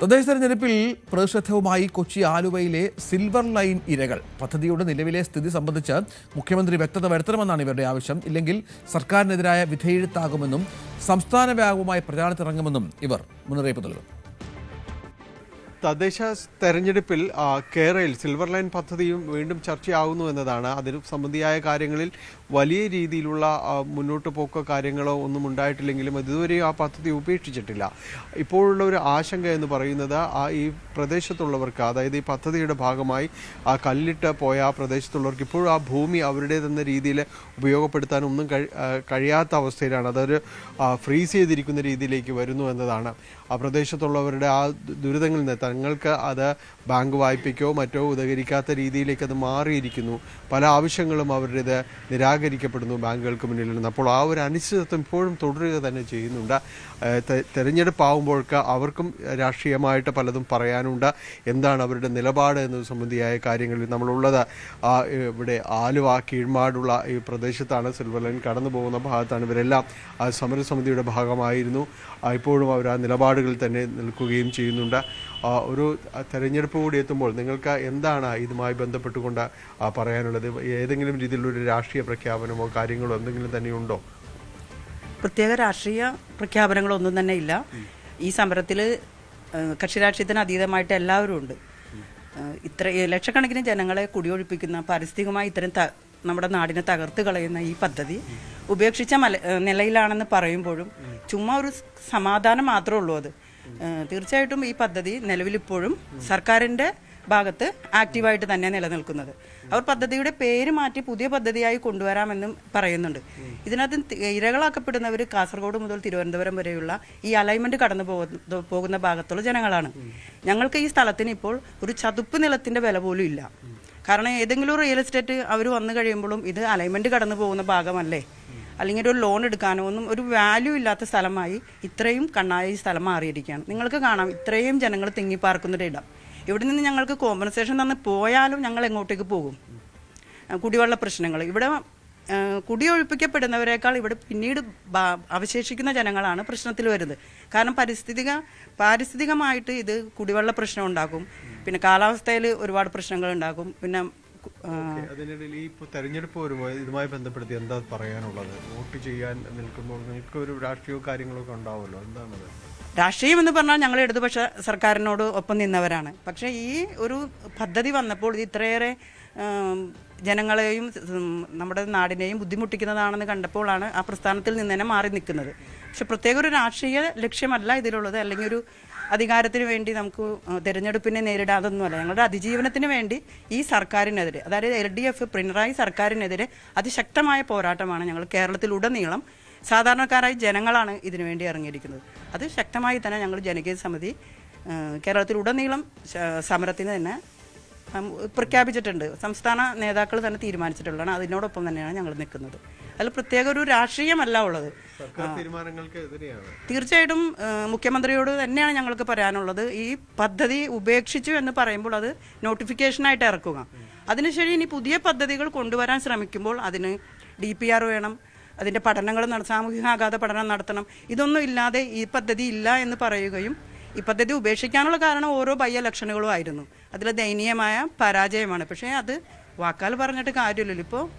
തദ്ദേശ തെരഞ്ഞെടുപ്പിൽ പ്രതിഷേധവുമായി കൊച്ചി ആലുവയിലെ സിൽവർ ലൈൻ ഇരകൾ. പദ്ധതിയുടെ നിലവിലെ സ്ഥിതി സംബന്ധിച്ച് മുഖ്യമന്ത്രി വ്യക്തത വരുത്തണമെന്നാണ് ഇവരുടെ ആവശ്യം. ഇല്ലെങ്കിൽ സർക്കാരിനെതിരായ വിധേയത്താകുമെന്നും സംസ്ഥാന വ്യാപകമായി പ്രചാരണത്തിറങ്ങുമെന്നും ഇവർ മുന്നറിയിപ്പ് നൽകുന്നു തദ്ദേശ തെരഞ്ഞെടുപ്പിൽ കേരളയിൽ സിൽവർ ലൈൻ പദ്ധതിയും വീണ്ടും ചർച്ചയാവുന്നു എന്നതാണ്. അതിന് സംബന്ധിയായ കാര്യങ്ങളിൽ വലിയ രീതിയിലുള്ള മുന്നോട്ട് പോക്കോ കാര്യങ്ങളോ ഒന്നും ഉണ്ടായിട്ടില്ലെങ്കിലും ഇതുവരെയും ആ പദ്ധതി ഉപേക്ഷിച്ചിട്ടില്ല. ഇപ്പോഴുള്ള ഒരു ആശങ്ക എന്ന് പറയുന്നത് ആ ഈ പ്രദേശത്തുള്ളവർക്ക് അതായത് ഈ പദ്ധതിയുടെ ഭാഗമായി ആ കല്ലിട്ട് പോയ ആ പ്രദേശത്തുള്ളവർക്ക് ഇപ്പോഴും ആ ഭൂമി അവരുടേതെന്ന രീതിയിൽ ഉപയോഗപ്പെടുത്താൻ ഒന്നും കഴിയാത്ത അവസ്ഥയിലാണ്. അതൊരു ഫ്രീസ് ചെയ്തിരിക്കുന്ന രീതിയിലേക്ക് വരുന്നു എന്നതാണ്. ആ പ്രദേശത്തുള്ളവരുടെ ആ ദുരിതങ്ങളിൽ നിന്ന് തങ്ങൾക്ക് അത് ബാങ്ക് വായ്പയ്ക്കോ മറ്റോ ഉദകരിക്കാത്ത രീതിയിലേക്ക് അത് മാറിയിരിക്കുന്നു. പല ആവശ്യങ്ങളും അവരുടേത് നിരാകരിക്കപ്പെടുന്നു ബാങ്കുകൾക്ക് മുന്നിൽ നിന്ന്. അപ്പോൾ ആ ഒരു അനിശ്ചിതത്വം ഇപ്പോഴും തുടരുക തന്നെ ചെയ്യുന്നുണ്ട്. തെരഞ്ഞെടുപ്പാവുമ്പോഴേക്ക് അവർക്കും രാഷ്ട്രീയമായിട്ട് പലതും പറയാനുണ്ട്. എന്താണ് അവരുടെ നിലപാട് എന്നത് സംബന്ധിയായ കാര്യങ്ങളിൽ നമ്മളുള്ളത്. ആ ഇവിടെ ആലുവ കീഴ്മാടുള്ള ഈ പ്രദേശത്താണ് സിൽവർ ലൈൻ കടന്നു പോകുന്ന ഭാഗത്താണ് ഇവരെല്ലാം. ആ സമരസമിതിയുടെ ഭാഗമായിരുന്നു. ഇപ്പോഴും അവർ ആ നിലപാടുകളിൽ തന്നെ നിൽക്കുകയും ചെയ്യുന്നുണ്ട്. ഒരു തെരഞ്ഞെടുപ്പ് കൂടി എത്തുമ്പോൾ നിങ്ങൾക്ക് എന്താണ് ഇതുമായി ബന്ധപ്പെട്ടുകൊണ്ട് പറയാനുള്ളത്? ഏതെങ്കിലും രീതിയിലുള്ള രാഷ്ട്രീയ പ്രഖ്യാപനമോ കാര്യങ്ങളോ എന്തെങ്കിലും തന്നെ ഉണ്ടോ? പ്രത്യേക രാഷ്ട്രീയ പ്രഖ്യാപനങ്ങളൊന്നും തന്നെ ഇല്ല. ഈ സമരത്തിൽ കക്ഷി രാഷ്ട്രീയത്തിന് അതീതമായിട്ട് എല്ലാവരും ഉണ്ട്. ഇത്ര ലക്ഷക്കണക്കിന് ജനങ്ങളെ കുടിയൊഴിപ്പിക്കുന്ന പാരിസ്ഥിതികമായി ഇത്തരം നമ്മുടെ നാടിനെ തകർത്ത് കളയുന്ന ഈ പദ്ധതി ഉപേക്ഷിച്ച മല നിലയിലാണെന്ന് പറയുമ്പോഴും ചുമ്മാ ഒരു സമാധാനം മാത്രമേ ഉള്ളൂ അത്. തീർച്ചയായിട്ടും ഈ പദ്ധതി നിലവിലിപ്പോഴും സർക്കാരിന്റെ ഭാഗത്ത് ആക്റ്റീവായിട്ട് തന്നെ നിലനിൽക്കുന്നത്. അവർ പദ്ധതിയുടെ പേര് മാറ്റി പുതിയ പദ്ധതിയായി കൊണ്ടുവരാമെന്നും പറയുന്നുണ്ട്. ഇതിനകത്ത് ഇരകളാക്കപ്പെടുന്നവർ കാസർഗോഡ് മുതൽ തിരുവനന്തപുരം വരെയുള്ള ഈ അലൈൻമെന്റ് കടന്നു പോകുന്ന ഭാഗത്തുള്ള ജനങ്ങളാണ്. ഞങ്ങൾക്ക് ഈ സ്ഥലത്തിന് ഇപ്പോൾ ഒരു ചതുപ്പ് നിലത്തിന്റെ വില പോലും ഇല്ല. കാരണം ഏതെങ്കിലും റിയൽ എസ്റ്റേറ്റ് അവർ വന്നു കഴിയുമ്പോഴും ഇത് അലൈൻമെന്റ് കടന്നു പോകുന്ന ഭാഗമല്ലേ? അല്ലെങ്കിൽ ഒരു ലോൺ എടുക്കാനോ ഒന്നും ഒരു വാല്യൂ ഇല്ലാത്ത സ്ഥലമായി ഇത്രയും കണ്ണായ സ്ഥലം മാറിയിരിക്കുകയാണ്. നിങ്ങൾക്ക് കാണാം ഇത്രയും ജനങ്ങൾ തിങ്ങിപ്പാർക്കുന്നൊരിടം ഇവിടെ നിന്ന് ഞങ്ങൾക്ക് കോമ്പൻസേഷൻ തന്ന് പോയാലും ഞങ്ങൾ എങ്ങോട്ടേക്ക് പോകും? കുടിവെള്ള പ്രശ്നങ്ങൾ. ഇവിടെ കുടിയൊഴിപ്പിക്കപ്പെടുന്നവരെക്കാൾ ഇവിടെ പിന്നീട് അവശേഷിക്കുന്ന ജനങ്ങളാണ് പ്രശ്നത്തിൽ വരുന്നത്. കാരണം പരിസ്ഥിതിക പാരിസ്ഥിതികമായിട്ട് ഇത് കുടിവെള്ള പ്രശ്നം ഉണ്ടാക്കും. പിന്നെ കാലാവസ്ഥയിൽ ഒരുപാട് പ്രശ്നങ്ങൾ ഉണ്ടാക്കും. പിന്നെ അതിനിടയിൽ ഈ തെരഞ്ഞെടുപ്പ് വരുമ്പോൾ ഇതുമായി ബന്ധപ്പെടുത്തി എന്താ പറയാനുള്ളത്? വോട്ട് ചെയ്യാൻ നിൽക്കുമ്പോൾ നിങ്ങൾക്ക് ഒരു രാഷ്ട്രീയ കാര്യങ്ങളൊക്കെ ഉണ്ടാവുമല്ലോ. എന്താണത്? രാഷ്ട്രീയം എന്ന് പറഞ്ഞാൽ ഞങ്ങൾ ഇടതുപക്ഷ സർക്കാരിനോട് ഒപ്പം നിന്നവരാണ്. പക്ഷേ ഈ ഒരു പദ്ധതി വന്നപ്പോൾ ഇത് ഇത്രയേറെ ജനങ്ങളെയും നമ്മുടെ നാടിനെയും ബുദ്ധിമുട്ടിക്കുന്നതാണെന്ന് കണ്ടപ്പോഴാണ് ആ പ്രസ്ഥാനത്തിൽ നിന്ന് തന്നെ മാറി നിൽക്കുന്നത്. പക്ഷെ പ്രത്യേക ഒരു രാഷ്ട്രീയ ലക്ഷ്യമല്ല ഇതിലുള്ളത്. അല്ലെങ്കിൽ ഒരു അധികാരത്തിന് വേണ്ടി നമുക്ക് തിരഞ്ഞെടുപ്പിനെ നേരിടാതൊന്നുമല്ല. ഞങ്ങളുടെ അതിജീവനത്തിന് വേണ്ടി ഈ സർക്കാരിനെതിരെ അതായത് എൽ ഡി എഫ് പിണറായി സർക്കാരിനെതിരെ അതിശക്തമായ പോരാട്ടമാണ് ഞങ്ങൾ കേരളത്തിലുടനീളം സാധാരണക്കാരായ ജനങ്ങളാണ് ഇതിനു വേണ്ടി ഇറങ്ങിയിരിക്കുന്നത്. അത് ശക്തമായി തന്നെ ഞങ്ങൾ ജനകീയ സമിതി കേരളത്തിലുടനീളം സമരത്തിന് തന്നെ പ്രഖ്യാപിച്ചിട്ടുണ്ട്. സംസ്ഥാന നേതാക്കൾ തന്നെ തീരുമാനിച്ചിട്ടുള്ളതാണ്. അതിനോടൊപ്പം തന്നെയാണ് ഞങ്ങൾ നിൽക്കുന്നത്. അതിൽ പ്രത്യേക ഒരു രാഷ്ട്രീയമല്ല ഉള്ളത്. തീർച്ചയായിട്ടും മുഖ്യമന്ത്രിയോട് തന്നെയാണ് ഞങ്ങൾക്ക് പറയാനുള്ളത്. ഈ പദ്ധതി ഉപേക്ഷിച്ചു എന്ന് പറയുമ്പോൾ അത് നോട്ടിഫിക്കേഷനായിട്ട് ഇറക്കുക. അതിനുശേഷം ഇനി പുതിയ പദ്ധതികൾ കൊണ്ടുവരാൻ ശ്രമിക്കുമ്പോൾ അതിന് ഡി പി ആർ വേണം. അതിന്റെ പഠനങ്ങൾ നട സാമൂഹികാഘാത പഠനം നടത്തണം. ഇതൊന്നും ഇല്ലാതെ ഈ പദ്ധതി ഇല്ല എന്ന് പറയുകയും ഈ പദ്ധതി ഉപേക്ഷിക്കാനുള്ള കാരണം ഓരോ ബൈ ഇലക്ഷനുകളും ആയിരുന്നു. അതിൽ ദയനീയമായ പരാജയമാണ്. പക്ഷേ അത് വാക്കാൽ പറഞ്ഞിട്ട് കാര്യമില്ലല്ലോ. ഇപ്പോൾ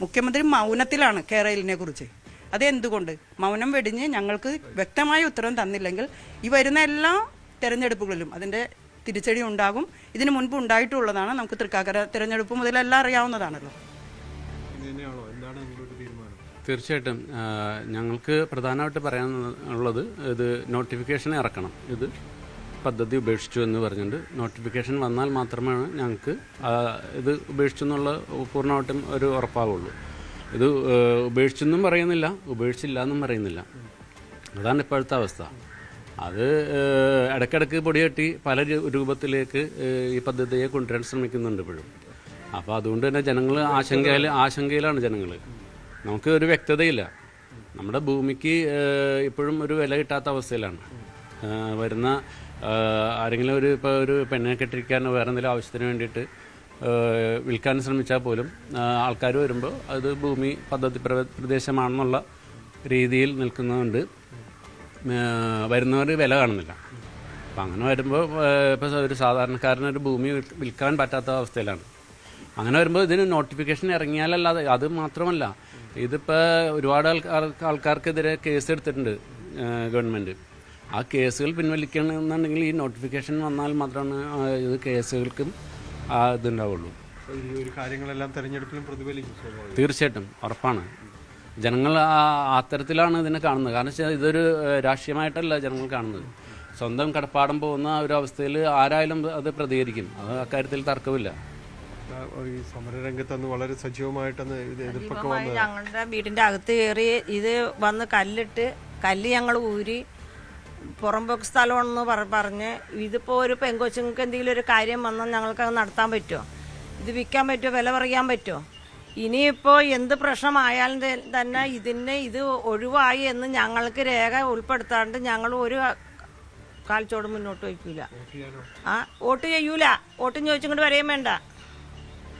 മുഖ്യമന്ത്രി മൗനത്തിലാണ് കേരളിനെ കുറിച്ച്. അതെന്തുകൊണ്ട്? മൗനം വെടിഞ്ഞ് ഞങ്ങൾക്ക് വ്യക്തമായ ഉത്തരം തന്നില്ലെങ്കിൽ ഈ വരുന്ന എല്ലാ തെരഞ്ഞെടുപ്പുകളിലും അതിന്റെ തിരിച്ചടി ഉണ്ടാകും. ഇതിനു മുൻപ് ഉണ്ടായിട്ടുള്ളതാണ്. നമുക്ക് തൃക്കാക്കര തെരഞ്ഞെടുപ്പ് മുതലെല്ലാം അറിയാവുന്നതാണല്ലോ. തീർച്ചയായിട്ടും ഞങ്ങൾക്ക് പ്രധാനമായിട്ട് പറയാനുള്ളത് ഇത് നോട്ടിഫിക്കേഷൻ ഇറക്കണം. ഇത് പദ്ധതി ഉപേക്ഷിച്ചു എന്ന് പറഞ്ഞിട്ടുണ്ട് നോട്ടിഫിക്കേഷൻ വന്നാൽ മാത്രമാണ് ഞങ്ങൾക്ക് ഇത് ഉപേക്ഷിച്ചു എന്നുള്ള പൂർണമായിട്ടും ഒരു ഉറപ്പാവുള്ളൂ. ഇത് ഉപേക്ഷിച്ചെന്നും പറയുന്നില്ല ഉപേക്ഷിച്ചില്ല എന്നും പറയുന്നില്ല. അതാണ് ഇപ്പോഴത്തെ അവസ്ഥ. അത് ഇടയ്ക്കിടയ്ക്ക് പൊടിയെട്ടി പല രൂപത്തിലേക്ക് ഈ പദ്ധതിയെ കൊണ്ടുവരാൻ ശ്രമിക്കുന്നുണ്ട് ഇപ്പോഴും. അപ്പോൾ അതുകൊണ്ട് തന്നെ ജനങ്ങൾ ആശങ്കയിൽ ആശങ്കയിലാണ് ജനങ്ങൾ നമുക്ക് ഒരു വ്യക്തതയില്ല. നമ്മുടെ ഭൂമിക്ക് ഇപ്പോഴും ഒരു വില കിട്ടാത്ത അവസ്ഥയിലാണ്. വരുന്ന ആരെങ്കിലും ഒരു ഇപ്പോൾ ഒരു പെണ്ണിനെ കെട്ടിരിക്കാനോ വേറെ എന്തെങ്കിലും ആവശ്യത്തിന് വേണ്ടിയിട്ട് വിൽക്കാൻ ശ്രമിച്ചാൽ പോലും ആൾക്കാർ വരുമ്പോൾ അത് ഭൂമി പദ്ധതി പ്ര- പ്രദേശമാണെന്നുള്ള രീതിയിൽ നിൽക്കുന്നതുകൊണ്ട് വരുന്നവർ വില കാണുന്നില്ല. അപ്പം അങ്ങനെ വരുമ്പോൾ ഇപ്പോൾ ഒരു സാധാരണക്കാരനൊരു ഭൂമി വിൽക്കാൻ പറ്റാത്ത അവസ്ഥയിലാണ്. അങ്ങനെ വരുമ്പോൾ ഇതിന് നോട്ടിഫിക്കേഷൻ ഇറങ്ങിയാലല്ലാതെ അത് മാത്രമല്ല ഇതിപ്പോൾ ഒരുപാട് ആൾക്കാർ ആൾക്കാർക്കെതിരെ കേസ് എടുത്തിട്ടുണ്ട് ഗവൺമെന്റ് ആ കേസുകൾ പിൻവലിക്കണമെന്നുണ്ടെങ്കിൽ ഈ നോട്ടിഫിക്കേഷൻ വന്നാൽ മാത്രമാണ് ഇത് കേസുകൾക്കും ആ ഇതുണ്ടാവുള്ളൂ. ഈ ഒരു കാര്യങ്ങളെല്ലാം തെരഞ്ഞെടുപ്പിലും പ്രതിഫലിക്കും തീർച്ചയായിട്ടും ഉറപ്പാണ്. ജനങ്ങൾ ആ- അത്തരത്തിലാണ് ഇതിനെ കാണുന്നത്. കാരണം വെച്ചാൽ ഇതൊരു രാഷ്ട്രീയമായിട്ടല്ല ജനങ്ങൾ കാണുന്നത്. സ്വന്തം കടപ്പാടം പോകുന്ന ഒരു അവസ്ഥയിൽ ആരായാലും അത് പ്രതികരിക്കും. അത് അക്കാര്യത്തിൽ തർക്കമില്ല. ഈ സമരരംഗത്ത് അന്ന് വളരെ സജീവമായിട്ടന്ന് എതിർപ്പൊക്കെ വന്നത്. ഞങ്ങളുടെ വീടിന്റെ അകത്ത് കയറി ഇത് വന്ന് കല്ലിട്ട് കല്ല് ഞങ്ങൾ ഊരി പുറമ്പോക്ക് സ്ഥലമാണെന്ന് പറ പറഞ്ഞ് ഇതിപ്പോ ഒരു പെങ്കൊച്ചുങ്ങൾക്ക് എന്തെങ്കിലും ഒരു കാര്യം വന്നാൽ ഞങ്ങൾക്ക് അത് നടത്താൻ പറ്റുമോ ഇത് വിൽക്കാൻ പറ്റുമോ വില പറയാൻ പറ്റുമോ ഇനിയിപ്പോൾ എന്ത് പ്രശ്നമായാലും തന്നെ ഇതിനെ ഇത് ഒഴിവായി എന്ന് ഞങ്ങൾക്ക് രേഖ ഉൾപ്പെടുത്താണ്ട് ഞങ്ങൾ ഒരു കാൽച്ചോട് മുന്നോട്ട് വയ്ക്കൂല. ആ വോട്ട് ചെയ്യൂല. വോട്ടും ചോദിച്ചുകൊണ്ട് വരെയും വേണ്ട.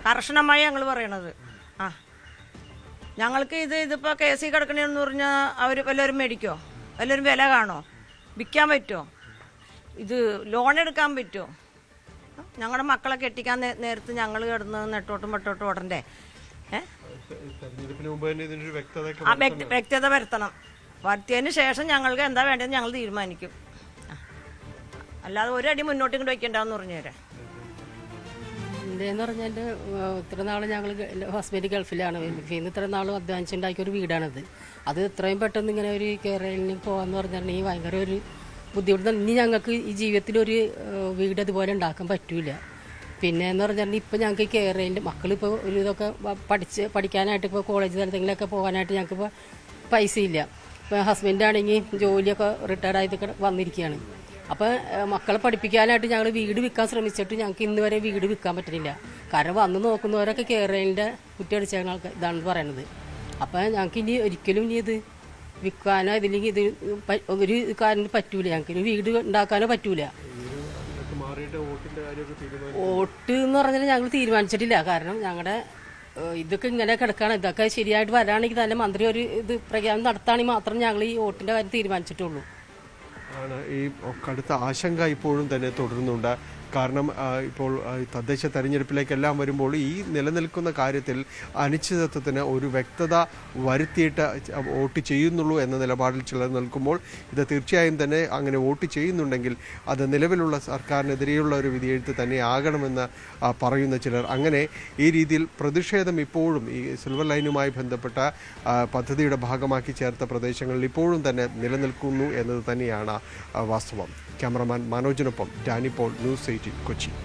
കർശനമായി ഞങ്ങൾ പറയണത്. ആ. ഞങ്ങൾക്ക് ഇത് ഇതിപ്പോൾ കെ സി കിടക്കണെന്ന് പറഞ്ഞാൽ അവർ വല്ലവരും മേടിക്കോ? വല്ലവരും വില കാണോ? വിൽക്കാൻ പറ്റുമോ ഇത് ലോൺ എടുക്കാൻ പറ്റുമോ ഞങ്ങളുടെ മക്കളെ കെട്ടിക്കാൻ നേരത്തെ ഞങ്ങൾ കിടന്ന് നെട്ടോട്ടും വെട്ടോട്ടും ഓടണ്ടേ? ആ വ്യക്തത വരുത്തണം. വരുത്തിയതിന് ശേഷം ഞങ്ങൾക്ക് എന്താ വേണ്ടതെന്ന് ഞങ്ങൾ തീരുമാനിക്കും. അല്ലാതെ ഒരടി മുന്നോട്ട് ഇങ്ങോട്ട് വയ്ക്കണ്ടെന്ന് പറഞ്ഞു തരാം എന്റെന്ന് പറഞ്ഞാൽ ഇത്ര നാൾ ഞങ്ങൾ ഹസ്ബൻഡ് ഗൾഫിലാണ്. ഇന്ന് ഇത്ര നാൾ അധ്വാനിച്ചുണ്ടാക്കിയ ഒരു വീടാണത്. അത് ഇത്രയും പെട്ടെന്ന് ഇങ്ങനെ ഒരു കേരളിന് പോകാന്ന് പറഞ്ഞിട്ടുണ്ടെങ്കിൽ ഭയങ്കര ഒരു ബുദ്ധിമുട്ട്. ഇനി ഞങ്ങൾക്ക് ഈ ജീവിതത്തിൽ ഒരു വീട് അതുപോലെ ഉണ്ടാക്കാൻ പറ്റൂല. പിന്നെ എന്ന് പറഞ്ഞിട്ടുണ്ടെങ്കിൽ ഇപ്പം ഞങ്ങൾക്ക് കേരളിന്റെ മക്കളിപ്പോൾ ഒരു ഇതൊക്കെ പഠിച്ച് പഠിക്കാനായിട്ട് ഇപ്പോൾ കോളേജ് തലത്തിലൊക്കെ പോകാനായിട്ട് ഞങ്ങൾക്കിപ്പോൾ പൈസ ഇല്ല ഇപ്പോൾ ഹസ്ബൻഡാണെങ്കിൽ ജോലിയൊക്കെ റിട്ടയർഡ് വന്നിരിക്കുകയാണ് അപ്പോൾ മക്കളെ പഠിപ്പിക്കാനായിട്ട് ഞങ്ങൾ വീട് വിൽക്കാൻ ശ്രമിച്ചിട്ട് ഞങ്ങൾക്ക് ഇന്ന് വരെ വീട് വിൽക്കാൻ പറ്റുന്നില്ല. കാരണം വന്ന് നോക്കുന്നവരൊക്കെ കേരളീന്റെ കുറ്റിയടിച്ച ആൾക്കാർ ഇതാണ് പറയണത്. അപ്പോൾ ഞങ്ങൾക്ക് ഇനി ഒരിക്കലും ഇനി ഇത് വിൽക്കാനോ ഇതില്ലെങ്കിൽ ഇത് ഒരു കാര്യം പറ്റൂല. ഞങ്ങൾക്ക് ഒരു വീട് ഉണ്ടാക്കാനോ പറ്റൂല. വോട്ട് എന്ന് പറഞ്ഞാൽ ഞങ്ങൾ തീരുമാനിച്ചിട്ടില്ല. കാരണം ഞങ്ങളുടെ ഇതൊക്കെ ഇങ്ങനെ കിടക്കാണ്. ഇതൊക്കെ ശരിയായിട്ട് വരാണെങ്കിൽ തന്നെ മന്ത്രി ഒരു ഇത് പ്രഖ്യാപനം നടത്തുകയാണെങ്കിൽ മാത്രം ഞങ്ങൾ ഈ വോട്ടിന്റെ കാര്യം തീരുമാനിച്ചിട്ടുള്ളൂ. ആണ് ഈ കടുത്ത ആശങ്ക ഇപ്പോഴും തന്നെ തുടരുന്നുണ്ട്. കാരണം ഇപ്പോൾ തദ്ദേശ തെരഞ്ഞെടുപ്പിലേക്കെല്ലാം വരുമ്പോൾ ഈ നിലനിൽക്കുന്ന കാര്യത്തിൽ അനിശ്ചിതത്വത്തിന് ഒരു വ്യക്തത വരുത്തിയിട്ട് വോട്ട് ചെയ്യുന്നുള്ളൂ എന്ന നിലപാടിൽ ചിലർ നിൽക്കുമ്പോൾ ഇത് തീർച്ചയായും തന്നെ അങ്ങനെ വോട്ട് ചെയ്യുന്നുണ്ടെങ്കിൽ അത് നിലവിലുള്ള സർക്കാരിനെതിരെയുള്ള ഒരു വിധിയെഴുത്ത് തന്നെ ആകണമെന്ന് പറയുന്ന ചിലർ. അങ്ങനെ ഈ രീതിയിൽ പ്രതിഷേധം ഇപ്പോഴും ഈ സിൽവർ ലൈനുമായി ബന്ധപ്പെട്ട പദ്ധതിയുടെ ഭാഗമാക്കി ചേർത്ത പ്രദേശങ്ങളിൽ ഇപ്പോഴും തന്നെ നിലനിൽക്കുന്നു എന്നത് തന്നെയാണ് വാസ്തവം. ക്യാമറമാൻ മനോജിനൊപ്പം ഡാനിപ്പോൾ പോൾ ന്യൂസ് എയ്റ്റീൻ കൊച്ചി